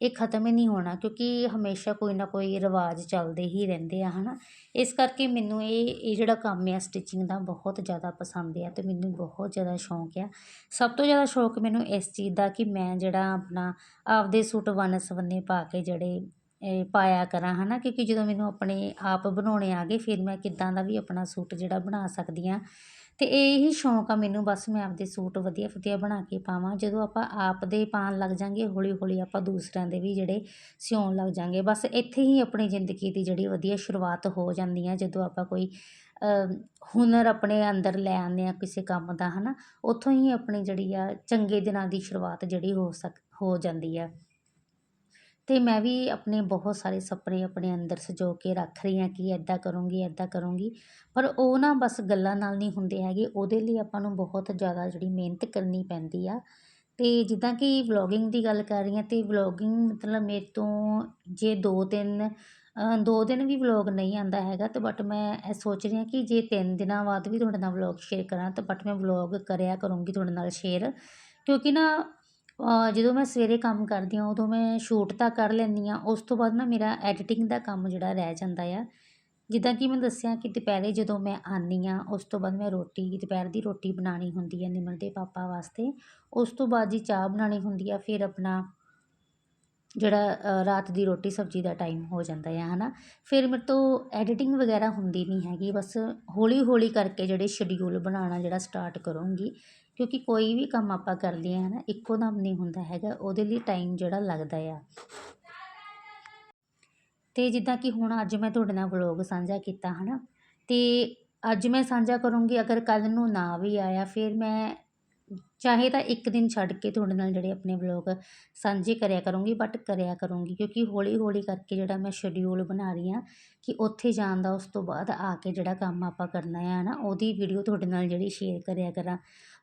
ਇਹ ਖਤਮ ਹੀ ਨਹੀਂ ਹੋਣਾ ਕਿਉਂਕਿ ਹਮੇਸ਼ਾ ਕੋਈ ਨਾ ਕੋਈ ਰਿਵਾਜ ਚੱਲਦੇ ਹੀ ਰਹਿੰਦੇ ਆ ਹੈ ਨਾ ਇਸ ਕਰਕੇ ਮੈਨੂੰ ਇਹ ਇਹ ਜਿਹੜਾ ਕੰਮ ਆ ਸਟਿਚਿੰਗ ਦਾ ਬਹੁਤ ਜ਼ਿਆਦਾ ਪਸੰਦ ਆ ਅਤੇ ਮੈਨੂੰ ਬਹੁਤ ਜ਼ਿਆਦਾ ਸ਼ੌਂਕ ਆ। ਸਭ ਤੋਂ ਜ਼ਿਆਦਾ ਸ਼ੌਂਕ ਮੈਨੂੰ ਇਸ ਚੀਜ਼ ਦਾ ਕਿ ਮੈਂ ਜਿਹੜਾ ਆਪਣਾ ਆਪਦੇ ਸੂਟ ਵੰਨ ਸਵੰਨੇ ਪਾ ਕੇ ਜਿਹੜੇ ਪਾਇਆ ਕਰਾਂ ਹੈ ਨਾ ਕਿਉਂਕਿ ਜਦੋਂ ਮੈਨੂੰ ਆਪਣੇ ਆਪ ਬਣਾਉਣੇ ਆ ਗਏ, ਫਿਰ ਮੈਂ ਕਿੱਦਾਂ ਦਾ ਵੀ ਆਪਣਾ ਸੂਟ ਜਿਹੜਾ ਬਣਾ ਸਕਦੀ ਹਾਂ। ਅਤੇ ਇਹੀ ਸ਼ੌਂਕ ਆ ਮੈਨੂੰ, ਬਸ ਮੈਂ ਆਪਦੇ ਸੂਟ ਵਧੀਆ ਵਧੀਆ ਬਣਾ ਕੇ ਪਾਵਾਂ। ਜਦੋਂ ਆਪਾਂ ਆਪ ਦੇ ਪਾਉਣ ਲੱਗ ਜਾਂਗੇ ਹੌਲੀ ਹੌਲੀ ਆਪਾਂ ਦੂਸਰਿਆਂ ਦੇ ਵੀ ਜਿਹੜੇ ਸਿਉਣ ਲੱਗ ਜਾਂਗੇ। ਬਸ ਇੱਥੇ ਹੀ ਆਪਣੀ ਜ਼ਿੰਦਗੀ ਦੀ ਜਿਹੜੀ ਵਧੀਆ ਸ਼ੁਰੂਆਤ ਹੋ ਜਾਂਦੀ ਆ, ਜਦੋਂ ਆਪਾਂ ਕੋਈ ਹੁਨਰ ਆਪਣੇ ਅੰਦਰ ਲੈ ਆਉਂਦੇ ਹਾਂ ਕਿਸੇ ਕੰਮ ਦਾ ਹੈ ਨਾ ਉੱਥੋਂ ਹੀ ਆਪਣੀ ਜਿਹੜੀ ਆ ਚੰਗੇ ਦਿਨਾਂ ਦੀ ਸ਼ੁਰੂਆਤ ਜਿਹੜੀ ਹੋ ਸਕ, ਹੋ ਜਾਂਦੀ ਆ। ਅਤੇ ਮੈਂ ਵੀ ਆਪਣੇ ਬਹੁਤ ਸਾਰੇ ਸੁਪਨੇ ਆਪਣੇ ਅੰਦਰ ਸਜੋ ਕੇ ਰੱਖ ਰਹੀ ਹਾਂ ਕਿ ਇੱਦਾਂ ਕਰੂੰਗੀ ਇੱਦਾਂ ਕਰੂੰਗੀ। ਪਰ ਉਹ ਨਾ ਬਸ ਗੱਲਾਂ ਨਾਲ ਨਹੀਂ ਹੁੰਦੇ ਹੈਗੇ। ਉਹਦੇ ਲਈ ਆਪਾਂ ਨੂੰ ਬਹੁਤ ਜ਼ਿਆਦਾ ਜਿਹੜੀ ਮਿਹਨਤ ਕਰਨੀ ਪੈਂਦੀ ਆ। ਅਤੇ ਜਿੱਦਾਂ ਕਿ ਵਲੋਗਿੰਗ ਦੀ ਗੱਲ ਕਰ ਰਹੀ ਹਾਂ ਅਤੇ ਵਲੋਗਿੰਗ ਮਤਲਬ ਮੇਰੇ ਤੋਂ ਜੇ ਦੋ ਤਿੰਨ ਦੋ ਦਿਨ ਵੀ ਵਲੋਗ ਨਹੀਂ ਆਉਂਦਾ ਹੈਗਾ ਅਤੇ ਬਟ ਮੈਂ ਇਹ ਸੋਚ ਰਹੀ ਹਾਂ ਕਿ ਜੇ ਤਿੰਨ ਦਿਨਾਂ ਬਾਅਦ ਵੀ ਤੁਹਾਡੇ ਨਾਲ ਵਲੋਗ ਸ਼ੇਅਰ ਕਰਾਂ, ਤਾਂ ਬਟ ਮੈਂ ਵਲੋਗ ਕਰਿਆ ਕਰੂੰਗੀ ਤੁਹਾਡੇ ਨਾਲ ਸ਼ੇਅਰ ਕਿਉਂਕਿ ਨਾ ਜਦੋਂ ਮੈਂ ਸਵੇਰੇ ਕੰਮ ਕਰਦੀ ਹਾਂ, ਉਦੋਂ ਮੈਂ ਸ਼ੂਟ ਤਾਂ ਕਰ ਲੈਂਦੀ ਹਾਂ, ਉਸ ਤੋਂ ਬਾਅਦ ਨਾ ਮੇਰਾ ਐਡੀਟਿੰਗ ਦਾ ਕੰਮ ਜਿਹੜਾ ਰਹਿ ਜਾਂਦਾ ਆ। ਜਿੱਦਾਂ ਕਿ ਮੈਂ ਦੱਸਿਆ ਕਿ ਦੁਪਹਿਰੇ ਜਦੋਂ ਮੈਂ ਆਉਂਦੀ ਹਾਂ, ਉਸ ਤੋਂ ਬਾਅਦ ਮੈਂ ਰੋਟੀ, ਦੁਪਹਿਰ ਦੀ ਰੋਟੀ ਬਣਾਉਣੀ ਹੁੰਦੀ ਹੈ ਨਿਮਰ ਦੇ ਪਾਪਾ ਵਾਸਤੇ। ਉਸ ਤੋਂ ਬਾਅਦ ਜੀ ਚਾਹ ਬਣਾਉਣੀ ਹੁੰਦੀ ਆ, ਫਿਰ ਆਪਣਾ ਜਿਹੜਾ ਰਾਤ ਦੀ ਰੋਟੀ ਸਬਜ਼ੀ ਦਾ ਟਾਈਮ ਹੋ ਜਾਂਦਾ ਆ ਹੈ ਨਾ ਫਿਰ ਮੇਰੇ ਤੋਂ ਐਡੀਟਿੰਗ ਵਗੈਰਾ ਹੁੰਦੀ ਨਹੀਂ ਹੈਗੀ, ਬਸ ਹੌਲੀ ਹੌਲੀ ਕਰਕੇ ਜਿਹੜੇ ਸ਼ਡਿਊਲ ਬਣਾਉਣਾ ਜਿਹੜਾ ਸਟਾਰਟ ਕਰੂੰਗੀ ਕਿਉਂਕਿ ਕੋਈ ਵੀ ਕੰਮ ਆਪਾਂ ਕਰਦੇ ਹਾਂ ਨਾ, ਇੱਕੋ ਦਮ ਨਹੀਂ ਹੁੰਦਾ ਹੈਗਾ, ਉਹਦੇ ਲਈ ਟਾਈਮ ਜਿਹੜਾ ਲੱਗਦਾ ਆ। ਅਤੇ ਜਿੱਦਾਂ ਕਿ ਹੁਣ ਅੱਜ ਮੈਂ ਤੁਹਾਡੇ ਨਾਲ ਵਲੋਗ ਸਾਂਝਾ ਕੀਤਾ ਹੈ ਨਾ ਅਤੇ ਅੱਜ ਮੈਂ ਸਾਂਝਾ ਕਰੂੰਗੀ, ਅਗਰ ਕੱਲ੍ਹ ਨੂੰ ਨਾ ਵੀ ਆਇਆ, ਫਿਰ ਮੈਂ ਚਾਹੇ ਤਾਂ ਇੱਕ ਦਿਨ ਛੱਡ ਕੇ ਤੁਹਾਡੇ ਨਾਲ ਜਿਹੜੇ ਆਪਣੇ ਵਲੋਗ ਸਾਂਝੇ ਕਰਿਆ ਕਰੂੰਗੀ ਬਟ ਕਰਿਆ ਕਰੂੰਗੀ, ਕਿਉਂਕਿ ਹੌਲੀ ਹੌਲੀ ਕਰਕੇ ਜਿਹੜਾ ਮੈਂ ਸ਼ਡਿਊਲ ਬਣਾ ਰਹੀ ਹਾਂ ਕਿ ਉੱਥੇ ਜਾਣ ਦਾ, ਉਸ ਤੋਂ ਬਾਅਦ ਆ ਕੇ ਜਿਹੜਾ ਕੰਮ ਆਪਾਂ ਕਰਨਾ ਹੈ ਨਾ ਉਹਦੀ ਵੀਡੀਓ ਤੁਹਾਡੇ ਨਾਲ ਜਿਹੜੀ ਸ਼ੇਅਰ ਕਰਿਆ ਕਰਾਂ।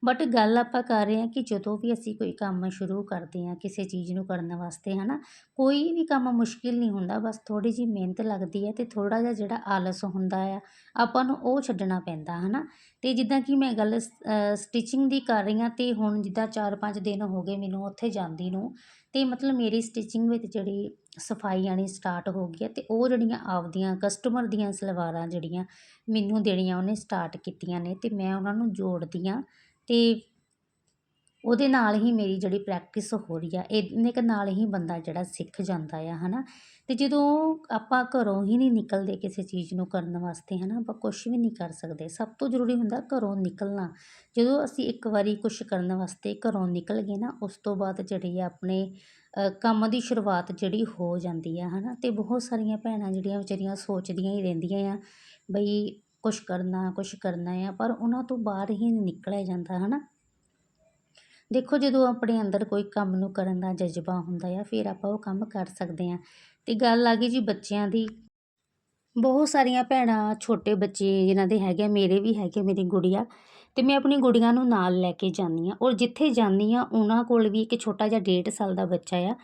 ਬਟ ਗੱਲ ਆਪਾਂ ਕਰ ਰਹੇ ਹਾਂ ਕਿ ਜਦੋਂ ਵੀ ਅਸੀਂ ਕੋਈ ਕੰਮ ਸ਼ੁਰੂ ਕਰਦੇ ਹਾਂ ਕਿਸੇ ਚੀਜ਼ ਨੂੰ ਕਰਨ ਵਾਸਤੇ ਹੈ ਨਾ ਕੋਈ ਵੀ ਕੰਮ ਮੁਸ਼ਕਿਲ ਨਹੀਂ ਹੁੰਦਾ, ਬਸ ਥੋੜ੍ਹੀ ਜਿਹੀ ਮਿਹਨਤ ਲੱਗਦੀ ਹੈ ਅਤੇ ਥੋੜ੍ਹਾ ਜਿਹਾ ਜਿਹੜਾ ਆਲਸ ਹੁੰਦਾ ਆ, ਆਪਾਂ ਨੂੰ ਉਹ ਛੱਡਣਾ ਪੈਂਦਾ ਹੈ ਨਾ ਅਤੇ ਜਿੱਦਾਂ ਕਿ ਮੈਂ ਗੱਲ ਸਟਿਚਿੰਗ ਦੀ ਕਰ ਰਹੀ ਹਾਂ ਅਤੇ ਹੁਣ ਜਿੱਦਾਂ ਚਾਰ ਪੰਜ ਦਿਨ ਹੋ ਗਏ ਮੈਨੂੰ ਉੱਥੇ ਜਾਂਦੀ ਨੂੰ ਅਤੇ ਮਤਲਬ ਮੇਰੀ ਸਟਿਚਿੰਗ ਵਿੱਚ ਜਿਹੜੀ ਸਫ਼ਾਈ ਆਉਣੀ ਸਟਾਰਟ ਹੋ ਗਈ ਹੈ ਅਤੇ ਉਹ ਜਿਹੜੀਆਂ ਆਪਦੀਆਂ ਕਸਟਮਰ ਦੀਆਂ ਸਲਵਾਰਾਂ ਜਿਹੜੀਆਂ ਮੈਨੂੰ ਦੇਣੀਆਂ ਉਹਨੇ ਸਟਾਰਟ ਕੀਤੀਆਂ ਨੇ ਅਤੇ ਮੈਂ ਉਹਨਾਂ ਨੂੰ ਜੋੜਦੀ ਹਾਂ ਅਤੇ ਉਹਦੇ ਨਾਲ ਹੀ ਮੇਰੀ ਜਿਹੜੀ ਪ੍ਰੈਕਟਿਸ ਹੋ ਰਹੀ ਆ ਇੰਨੇ ਕੁ ਨਾਲ ਹੀ ਬੰਦਾ ਜਿਹੜਾ ਸਿੱਖ ਜਾਂਦਾ ਆ ਹੈ ਨਾ ਅਤੇ ਜਦੋਂ ਆਪਾਂ ਘਰੋਂ ਹੀ ਨਹੀਂ ਨਿਕਲਦੇ ਕਿਸੇ ਚੀਜ਼ ਨੂੰ ਕਰਨ ਵਾਸਤੇ ਹੈ ਨਾ ਆਪਾਂ ਕੁਛ ਵੀ ਨਹੀਂ ਕਰ ਸਕਦੇ। ਸਭ ਤੋਂ ਜ਼ਰੂਰੀ ਹੁੰਦਾ ਘਰੋਂ ਨਿਕਲਣਾ। ਜਦੋਂ ਅਸੀਂ ਇੱਕ ਵਾਰੀ ਕੁਛ ਕਰਨ ਵਾਸਤੇ ਘਰੋਂ ਨਿਕਲ ਗਏ ਨਾ, ਉਸ ਤੋਂ ਬਾਅਦ ਜਿਹੜੀ ਆ ਆਪਣੇ ਕੰਮ ਦੀ ਸ਼ੁਰੂਆਤ ਜਿਹੜੀ ਹੋ ਜਾਂਦੀ ਆ ਹੈ ਨਾ ਅਤੇ ਬਹੁਤ ਸਾਰੀਆਂ ਭੈਣਾਂ ਜਿਹੜੀਆਂ ਵਿਚਾਰੀਆਂ ਸੋਚਦੀਆਂ ਹੀ ਰਹਿੰਦੀਆਂ ਆ, ਬਈ ਕੁਛ ਕਰਨਾ ਕੁਛ ਕਰਨਾ ਆ, ਪਰ ਉਹਨਾਂ ਤੋਂ ਬਾਹਰ ਹੀ ਨਹੀਂ ਨਿਕਲਿਆ ਜਾਂਦਾ ਹੈ ਨਾ ਦੇਖੋ, ਜਦੋਂ ਆਪਣੇ ਅੰਦਰ ਕੋਈ ਕੰਮ ਨੂੰ ਕਰਨ ਦਾ ਜਜ਼ਬਾ ਹੁੰਦਾ ਆ, ਫਿਰ ਆਪਾਂ ਉਹ ਕੰਮ ਕਰ ਸਕਦੇ ਹਾਂ ਅਤੇ ਗੱਲ ਆ ਗਈ ਜੀ ਬੱਚਿਆਂ ਦੀ। ਬਹੁਤ ਸਾਰੀਆਂ ਭੈਣਾਂ, ਛੋਟੇ ਬੱਚੇ ਜਿਨ੍ਹਾਂ ਦੇ ਹੈਗੇ ਮੇਰੇ ਵੀ ਹੈਗੇ ਮੇਰੀ ਗੁੜੀਆ। ਅਤੇ ਮੈਂ ਆਪਣੀ ਗੁੜੀਆਂ ਨੂੰ ਨਾਲ ਲੈ ਕੇ ਜਾਂਦੀ ਹਾਂ ਔਰ ਜਿੱਥੇ ਜਾਂਦੀ ਹਾਂ ਉਹਨਾਂ ਕੋਲ ਵੀ ਇੱਕ ਛੋਟਾ ਜਿਹਾ ਡੇਢ ਸਾਲ ਦਾ ਬੱਚਾ ਆ।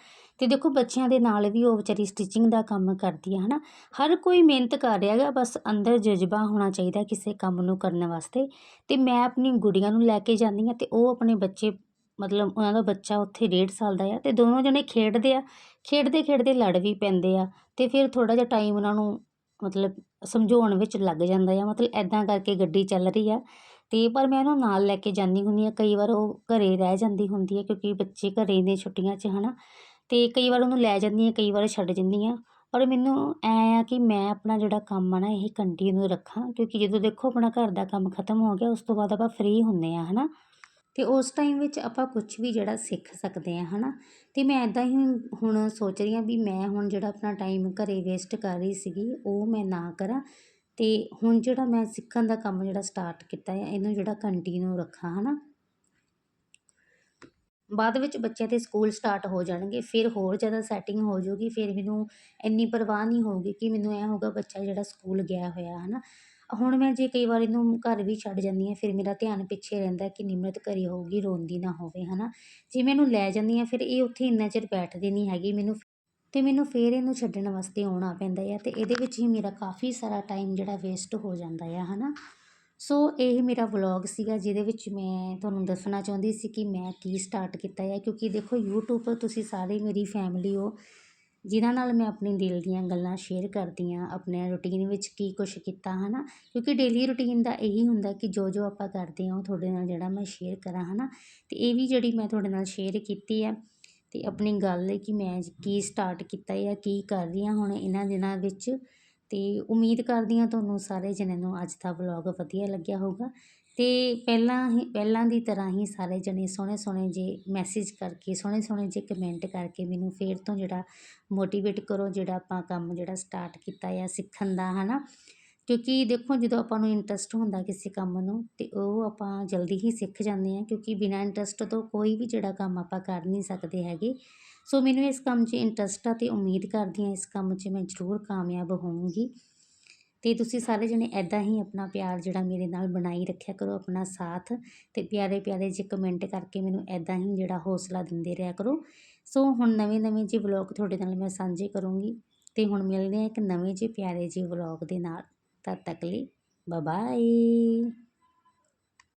ਅਤੇ ਦੇਖੋ ਬੱਚਿਆਂ ਦੇ ਨਾਲ ਵੀ ਉਹ ਵਿਚਾਰੀ ਸਟਿਚਿੰਗ ਦਾ ਕੰਮ ਕਰਦੀ ਆ ਹੈ ਨਾ ਹਰ ਕੋਈ ਮਿਹਨਤ ਕਰ ਰਿਹਾ ਗਾ ਬਸ ਅੰਦਰ ਜਜ਼ਬਾ ਹੋਣਾ ਚਾਹੀਦਾ ਕਿਸੇ ਕੰਮ ਨੂੰ ਕਰਨ ਵਾਸਤੇ। ਅਤੇ ਮੈਂ ਆਪਣੀ ਗੁੜੀਆਂ ਨੂੰ ਲੈ ਕੇ ਜਾਂਦੀ ਹਾਂ ਅਤੇ ਉਹ ਆਪਣੇ ਬੱਚੇ, ਮਤਲਬ ਉਹਨਾਂ ਦਾ ਬੱਚਾ ਉੱਥੇ ਡੇਢ ਸਾਲ ਦਾ ਆ ਅਤੇ ਦੋਨੋਂ ਜਣੇ ਖੇਡਦੇ ਆ। ਖੇਡਦੇ ਖੇਡਦੇ ਲੜ ਵੀ ਪੈਂਦੇ ਆ ਅਤੇ ਫਿਰ ਥੋੜ੍ਹਾ ਜਿਹਾ ਟਾਈਮ ਉਹਨਾਂ ਨੂੰ ਮਤਲਬ ਸਮਝਾਉਣ ਵਿੱਚ ਲੱਗ ਜਾਂਦਾ ਆ, ਮਤਲਬ ਇੱਦਾਂ ਕਰਕੇ ਗੱਡੀ ਚੱਲ ਰਹੀ ਆ। ਅਤੇ ਪਰ ਮੈਂ ਉਹਨੂੰ ਨਾਲ ਲੈ ਕੇ ਜਾਂਦੀ ਹੁੰਦੀ ਹਾਂ, ਕਈ ਵਾਰ ਉਹ ਘਰੇ ਰਹਿ ਜਾਂਦੀ ਹੁੰਦੀ ਹੈ ਕਿਉਂਕਿ ਬੱਚੇ ਘਰੇ ਨੇ ਛੁੱਟੀਆਂ 'ਚ ਹੈ ਨਾ ਅਤੇ ਕਈ ਵਾਰ ਉਹਨੂੰ ਲੈ ਜਾਂਦੀ ਹਾਂ, ਕਈ ਵਾਰ ਛੱਡ ਜਾਂਦੀ ਹਾਂ। ਪਰ ਮੈਨੂੰ ਐਂ ਆ ਕਿ ਮੈਂ ਆਪਣਾ ਜਿਹੜਾ ਕੰਮ ਆ ਨਾ, ਇਹ ਕੰਟੀਨਿਊ ਰੱਖਾਂ, ਕਿਉਂਕਿ ਜਦੋਂ ਦੇਖੋ ਆਪਣਾ ਘਰ ਦਾ ਕੰਮ ਖਤਮ ਹੋ ਗਿਆ, ਉਸ ਤੋਂ ਬਾਅਦ ਆਪਾਂ ਫ੍ਰੀ ਹੁੰਦੇ ਹਾਂ ਹੈ ਨਾ ਅਤੇ ਉਸ ਟਾਈਮ ਵਿੱਚ ਆਪਾਂ ਕੁਛ ਵੀ ਜਿਹੜਾ ਸਿੱਖ ਸਕਦੇ ਹਾਂ ਹੈ ਨਾ ਅਤੇ ਮੈਂ ਇੱਦਾਂ ਹੀ ਹੁਣ ਸੋਚ ਰਹੀ ਹਾਂ ਵੀ ਮੈਂ ਹੁਣ ਜਿਹੜਾ ਆਪਣਾ ਟਾਈਮ ਘਰ ਵੇਸਟ ਕਰ ਰਹੀ ਸੀਗੀ, ਉਹ ਮੈਂ ਨਾ ਕਰਾਂ। ਅਤੇ ਹੁਣ ਜਿਹੜਾ ਮੈਂ ਸਿੱਖਣ ਦਾ ਕੰਮ ਜਿਹੜਾ ਸਟਾਰਟ ਕੀਤਾ ਹੈ ਇਹਨੂੰ ਜਿਹੜਾ ਕੰਟੀਨਿਊ ਰੱਖਾਂ ਹੈ ਨਾ ਬਾਅਦ ਵਿੱਚ ਬੱਚਿਆਂ ਦੇ ਸਕੂਲ ਸਟਾਰਟ ਹੋ ਜਾਣਗੇ, ਫਿਰ ਹੋਰ ਜ਼ਿਆਦਾ ਸੈਟਿੰਗ ਹੋ ਜਾਊਗੀ, ਫਿਰ ਮੈਨੂੰ ਇੰਨੀ ਪਰਵਾਹ ਨਹੀਂ ਹੋਊਗੀ ਕਿ ਮੈਨੂੰ ਐਂ ਹੋਊਗਾ ਬੱਚਾ ਜਿਹੜਾ ਸਕੂਲ ਗਿਆ ਹੋਇਆ ਹੈ ਨਾ ਹੁਣ ਮੈਂ ਜੇ ਕਈ ਵਾਰ ਇਹਨੂੰ ਘਰ ਵੀ ਛੱਡ ਜਾਂਦੀ ਹਾਂ, ਫਿਰ ਮੇਰਾ ਧਿਆਨ ਪਿੱਛੇ ਰਹਿੰਦਾ ਕਿ ਨਿਮਰਤ ਘਰ ਹੋਊਗੀ, ਰੋਂਦੀ ਨਾ ਹੋਵੇ ਹੈ ਨਾ ਜੇ ਮੈਂ ਇਹਨੂੰ ਲੈ ਜਾਂਦੀ ਹਾਂ, ਫਿਰ ਇਹ ਉੱਥੇ ਇੰਨਾ ਚਿਰ ਬੈਠਦੀ ਨਹੀਂ ਹੈਗੀ, ਮੈਨੂੰ ਅਤੇ ਮੈਨੂੰ ਫਿਰ ਇਹਨੂੰ ਛੱਡਣ ਵਾਸਤੇ ਆਉਣਾ ਪੈਂਦਾ ਆ ਅਤੇ ਇਹਦੇ ਵਿੱਚ ਹੀ ਮੇਰਾ ਕਾਫੀ ਸਾਰਾ ਟਾਈਮ ਜਿਹੜਾ ਵੇਸਟ ਹੋ ਜਾਂਦਾ ਆ ਹੈ ਨਾ ਸੋ ਇਹ ਮੇਰਾ ਵਲੌਗ ਸੀਗਾ ਜਿਹਦੇ ਵਿੱਚ ਮੈਂ ਤੁਹਾਨੂੰ ਦੱਸਣਾ ਚਾਹੁੰਦੀ ਸੀ ਕਿ ਮੈਂ ਕੀ ਸਟਾਰਟ ਕੀਤਾ ਹੈ, ਕਿਉਂਕਿ ਦੇਖੋ YouTube 'ਤੇ ਤੁਸੀਂ ਸਾਰੇ ਮੇਰੀ ਫੈਮਿਲੀ ਹੋ, ਜਿਨ੍ਹਾਂ ਨਾਲ ਮੈਂ ਆਪਣੇ ਦਿਲ ਦੀਆਂ ਗੱਲਾਂ ਸ਼ੇਅਰ ਕਰਦੀ ਹਾਂ, ਆਪਣੇ ਰੂਟੀਨ ਵਿੱਚ ਕੀ ਕੁਛ ਕੀਤਾ ਹੈ ਨਾ ਕਿਉਂਕਿ ਡੇਲੀ ਰੂਟੀਨ ਦਾ ਇਹੀ ਹੁੰਦਾ ਕਿ ਜੋ ਜੋ ਆਪਾਂ ਕਰਦੇ ਹਾਂ, ਉਹ ਤੁਹਾਡੇ ਨਾਲ ਜਿਹੜਾ ਮੈਂ ਸ਼ੇਅਰ ਕਰਾਂ ਹੈ ਨਾ ਅਤੇ ਇਹ ਵੀ ਜਿਹੜੀ ਮੈਂ ਤੁਹਾਡੇ ਨਾਲ ਸ਼ੇਅਰ ਕੀਤੀ ਹੈ ਅਤੇ ਆਪਣੀ ਗੱਲ ਹੈ ਕਿ ਮੈਂ ਕੀ ਸਟਾਰਟ ਕੀਤਾ ਜਾਂ ਕੀ ਕਰ ਰਹੀ ਹਾਂ ਹੁਣ ਇਹਨਾਂ ਦਿਨਾਂ ਵਿੱਚ। ਅਤੇ ਉਮੀਦ ਕਰਦੀ ਹਾਂ ਤੁਹਾਨੂੰ ਸਾਰੇ ਜਣਿਆਂ ਨੂੰ ਅੱਜ ਦਾ ਵਲੌਗ ਵਧੀਆ ਲੱਗਿਆ ਹੋਊਗਾ। ਅਤੇ ਪਹਿਲਾਂ ਹੀ, ਪਹਿਲਾਂ ਦੀ ਤਰ੍ਹਾਂ ਹੀ ਸਾਰੇ ਜਣੇ ਸੋਹਣੇ ਸੋਹਣੇ ਜੇ ਮੈਸੇਜ ਕਰਕੇ, ਸੋਹਣੇ ਸੋਹਣੇ ਜੇ ਕਮੈਂਟ ਕਰਕੇ ਮੈਨੂੰ ਫਿਰ ਤੋਂ ਜਿਹੜਾ ਮੋਟੀਵੇਟ ਕਰੋ, ਜਿਹੜਾ ਆਪਾਂ ਕੰਮ ਜਿਹੜਾ ਸਟਾਰਟ ਕੀਤਾ ਆ ਸਿੱਖਣ ਦਾ ਹੈ ਨਾ ਕਿਉਂਕਿ ਦੇਖੋ, ਜਦੋਂ ਆਪਾਂ ਨੂੰ ਇੰਟਰਸਟ ਹੁੰਦਾ ਕਿਸੇ ਕੰਮ ਨੂੰ, ਤਾਂ ਉਹ ਆਪਾਂ ਜਲਦੀ ਹੀ ਸਿੱਖ ਜਾਂਦੇ ਹਾਂ, ਕਿਉਂਕਿ ਬਿਨਾਂ ਇੰਟਰਸਟ ਤੋਂ ਕੋਈ ਵੀ ਜਿਹੜਾ ਕੰਮ ਆਪਾਂ ਕਰ ਨਹੀਂ ਸਕਦੇ ਹੈਗੇ। ਸੋ ਮੈਨੂੰ ਇਸ ਕੰਮ 'ਚ ਇੰਟਰਸਟ ਆ ਅਤੇ ਉਮੀਦ ਕਰਦੀ ਹਾਂ ਇਸ ਕੰਮ 'ਚ ਮੈਂ ਜ਼ਰੂਰ ਕਾਮਯਾਬ ਹੋਵਾਂਗੀ ਅਤੇ ਤੁਸੀਂ ਸਾਰੇ ਜਣੇ ਇੱਦਾਂ ਹੀ ਆਪਣਾ ਪਿਆਰ ਜਿਹੜਾ ਮੇਰੇ ਨਾਲ ਬਣਾਈ ਰੱਖਿਆ ਕਰੋ, ਆਪਣਾ ਸਾਥ ਅਤੇ ਪਿਆਰੇ ਪਿਆਰੇ ਜੇ ਕਮੈਂਟ ਕਰਕੇ ਮੈਨੂੰ ਇੱਦਾਂ ਹੀ ਜਿਹੜਾ ਹੌਸਲਾ ਦਿੰਦੇ ਰਿਹਾ ਕਰੋ। ਸੋ ਹੁਣ ਨਵੇਂ ਨਵੇਂ ਜਿਹੇ ਵਲੌਗ ਤੁਹਾਡੇ ਨਾਲ ਮੈਂ ਸਾਂਝੇ ਕਰੂੰਗੀ ਅਤੇ ਹੁਣ ਮਿਲਦੇ ਹਾਂ ਇੱਕ ਨਵੇਂ ਜਿਹੇ ਪਿਆਰੇ ਜਿਹੇ ਵਲੌਗ ਦੇ ਨਾਲ। ਤਦ ਤੱਕ ਲਈ ਬਾਏ